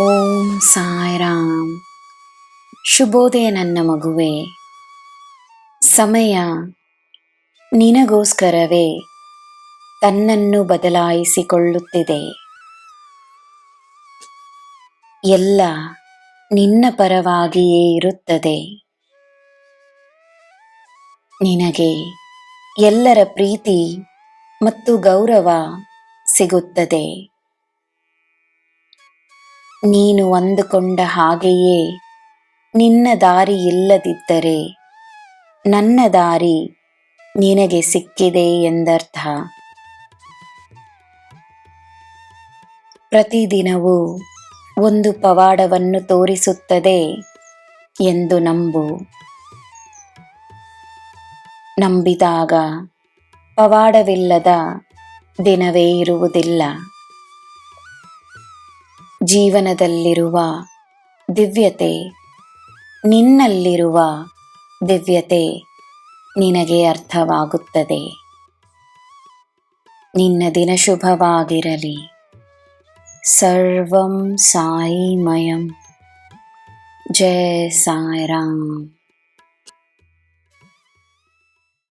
ಓಂ ಸಾಯಿರಾಮ್. ಶುಭೋದಯ ನನ್ನ ಮಗುವೆ. ಸಮಯ ನಿನಗೋಸ್ಕರವೇ. ತನ್ನನ್ನು ಬದಲಾಯಿಸಿಕೊಳ್ಳುತ್ತಿದೆ. ಎಲ್ಲ ನಿನ್ನ ಪರವಾಗಿಯೇ ಇರುತ್ತದೆ. ನಿನಗೆ ಎಲ್ಲರ ಪ್ರೀತಿ ಮತ್ತು ಗೌರವ ಸಿಗುತ್ತದೆ. ನೀನು ಅಂದುಕೊಂಡ ಹಾಗೆಯೇ ನಿನ್ನ ದಾರಿ ಇಲ್ಲದಿದ್ದರೆ ನನ್ನ ದಾರಿ ನಿನಗೆ ಸಿಕ್ಕಿದೆ ಎಂದರ್ಥ. ಪ್ರತಿದಿನವೂ ಒಂದು ಪವಾಡವನ್ನು ತೋರಿಸುತ್ತದೆ ಎಂದು ನಂಬು. ನಂಬಿದಾಗ ಪವಾಡವಿಲ್ಲದ ದಿನವೇ ಇರುವುದಿಲ್ಲ. ಜೀವನದಲ್ಲಿರುವ ದಿವ್ಯತೆ ನಿನ್ನಲ್ಲಿರುವ ದಿವ್ಯತೆ ನಿನಗೆ ಅರ್ಥವಾಗುತ್ತದೆ. ನಿನ್ನ ದಿನ ಶುಭವಾಗಿರಲಿ. ಸರ್ವಂ ಸಾಯಿಮಯಂ. ಜಯ ಸಾಯಿರಾಮ್.